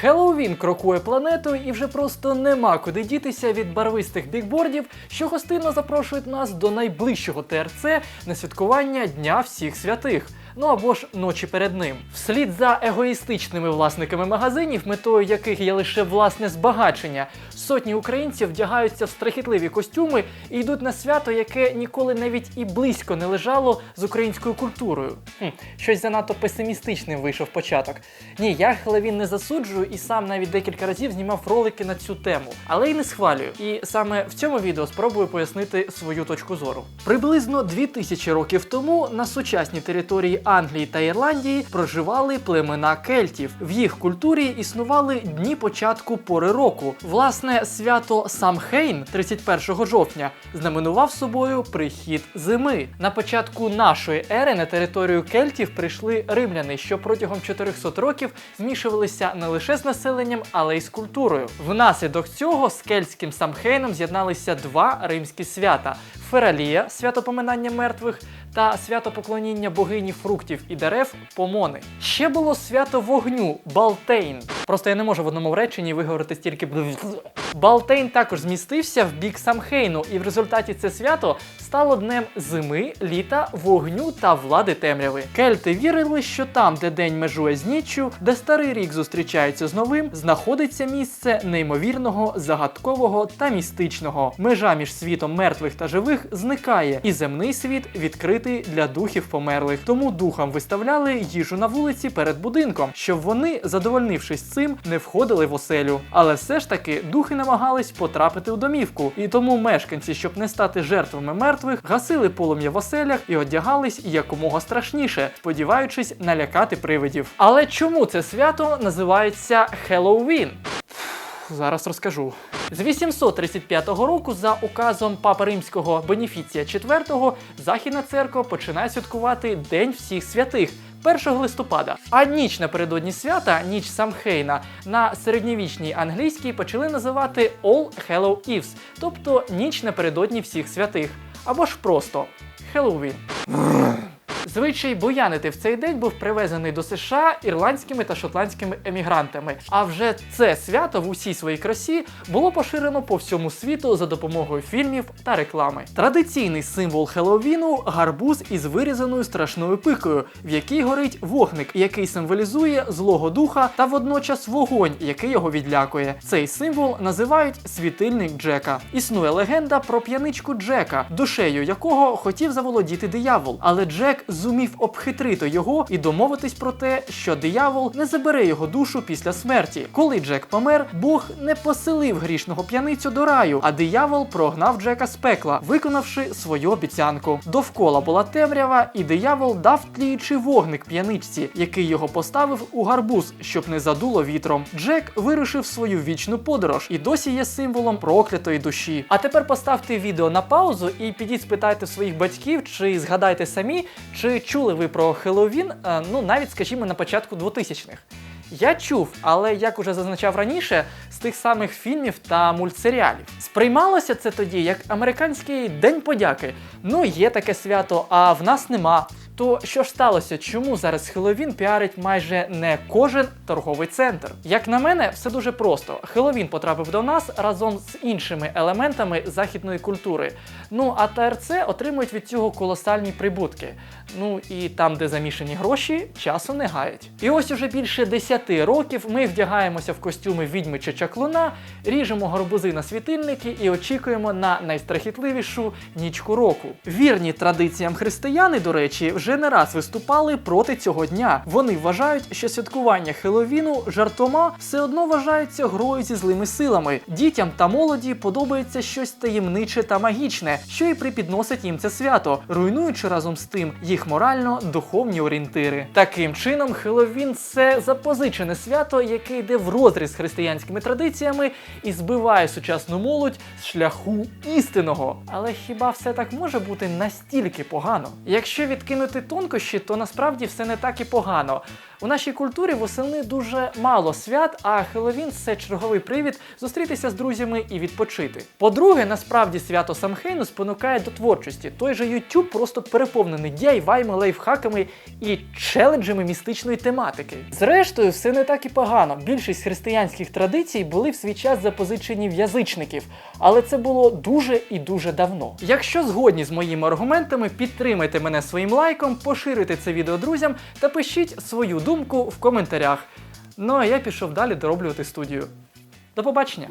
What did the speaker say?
Хеллоуін крокує планетою і вже просто нема куди дітися від барвистих бікбордів, що гостинно запрошують нас до найближчого ТРЦ на святкування Дня всіх святих. Ну або ж ночі перед ним. Вслід за егоїстичними власниками магазинів, метою яких є лише власне збагачення, сотні українців вдягаються в страхітливі костюми і йдуть на свято, яке ніколи навіть і близько не лежало з українською культурою. Хм, щось занадто песимістичним вийшов початок. Ні, я Хеллоуін не засуджую і сам навіть декілька разів знімав ролики на цю тему, але й не схвалюю. І саме в цьому відео спробую пояснити свою точку зору. Приблизно 2000 років тому на сучасній території Англії та Ірландії проживали племена кельтів. В їх культурі існували дні початку пори року. Власне, свято Самхейн 31 жовтня знаменував собою прихід зими. На початку нашої ери на територію кельтів прийшли римляни, що протягом 400 років змішувалися не лише з населенням, але й з культурою. Внаслідок цього з кельтським Самхейном з'єдналися два римські свята: Фералія, свято поминання мертвих, та свято поклоніння богині фруктів і дерев Помони. Ще було свято вогню Балтейн. Просто я не можу в одному реченні виговорити стільки. Балтейн також змістився в бік Самхейну, і в результаті це свято стало днем зими, літа, вогню та влади темряви. Кельти вірили, що там, де день межує з ніччю, де старий рік зустрічається з новим, знаходиться місце неймовірного, загадкового та містичного. Межа між світом мертвих та живих зникає, і земний світ відкритий для духів померлих. Тому духам виставляли їжу на вулиці перед будинком, щоб вони, задовольнившись цим, не входили в оселю. Але все ж таки духи намагались потрапити у домівку, і тому мешканці, щоб не стати жертвами мертвих, гасили полум'я в оселях і одягались якомога страшніше, сподіваючись налякати привидів. Але чому це свято називається Хеллоуін? Зараз розкажу. З 835 року, за указом Папи Римського Беніфіція IV, Західна церква починає святкувати День всіх святих. 1 листопада, а ніч напередодні свята, ніч Самхейна, на середньовічній англійській почали називати All Hallow Eves, тобто ніч напередодні всіх святих, або ж просто Хеллоуін. Звичай буянити в цей день був привезений до США ірландськими та шотландськими емігрантами. А вже це свято в усій своїй красі було поширено по всьому світу за допомогою фільмів та реклами. Традиційний символ Хеллоуіну – гарбуз із вирізаною страшною пикою, в якій горить вогник, який символізує злого духа та водночас вогонь, який його відлякує. Цей символ називають світильник Джека. Існує легенда про п'яничку Джека, душею якого хотів заволодіти диявол, але Джек зумів обхитрити його і домовитись про те, що диявол не забере його душу після смерті. Коли Джек помер, Бог не поселив грішного п'яницю до раю, а диявол прогнав Джека з пекла, виконавши свою обіцянку. Довкола була темрява, і диявол дав тліючий вогник п'яничці, який його поставив у гарбуз, щоб не задуло вітром. Джек вирушив свою вічну подорож і досі є символом проклятої душі. А тепер поставте відео на паузу і підіть спитайте своїх батьків, чи згадайте самі, чи чули ви про Хеллоуін, е, ну навіть, скажімо, на початку 2000-х. Я чув, але як уже зазначав раніше, з тих самих фільмів та мультсеріалів. Сприймалося це тоді як американський день подяки. Ну, є таке свято, а в нас нема. То що ж сталося? Чому зараз Хеллоуін піарить майже не кожен торговий центр? Як на мене, все дуже просто. Хеллоуін потрапив до нас разом з іншими елементами західної культури. Ну а ТРЦ отримують від цього колосальні прибутки. Ну і там, де замішані гроші, часу не гаять. І ось уже більше 10 років ми вдягаємося в костюми відьми чи чаклуна, ріжемо гарбузи на світильники і очікуємо на найстрахітливішу нічку року. Вірні традиціям християни, до речі, вже не раз виступали проти цього дня. Вони вважають, що святкування Хеловіну жартома все одно вважаються грою зі злими силами. Дітям та молоді подобається щось таємниче та магічне, що і припідносить їм це свято, руйнуючи разом з тим їх морально-духовні орієнтири. Таким чином, Хеловін це запозичене свято, яке йде в розріз з християнськими традиціями і збиває сучасну молодь з шляху істинного. Але хіба все так може бути настільки погано? Якщо відкинути враховувати тонкощі, то насправді все не так і погано. У нашій культурі восени дуже мало свят, а Хеллоуін – це черговий привід зустрітися з друзями і відпочити. По-друге, насправді свято Самхейну спонукає до творчості. Той же YouTube просто переповнений DIY, лайфхаками і челенджами містичної тематики. Зрештою, все не так і погано. Більшість християнських традицій були в свій час запозичені в язичників, але це було дуже і дуже давно. Якщо згодні з моїми аргументами, підтримайте мене своїм лайком, поширюйте це відео друзям та пишіть свою думку в коментарях. Ну а я пішов далі дороблювати студію. До побачення!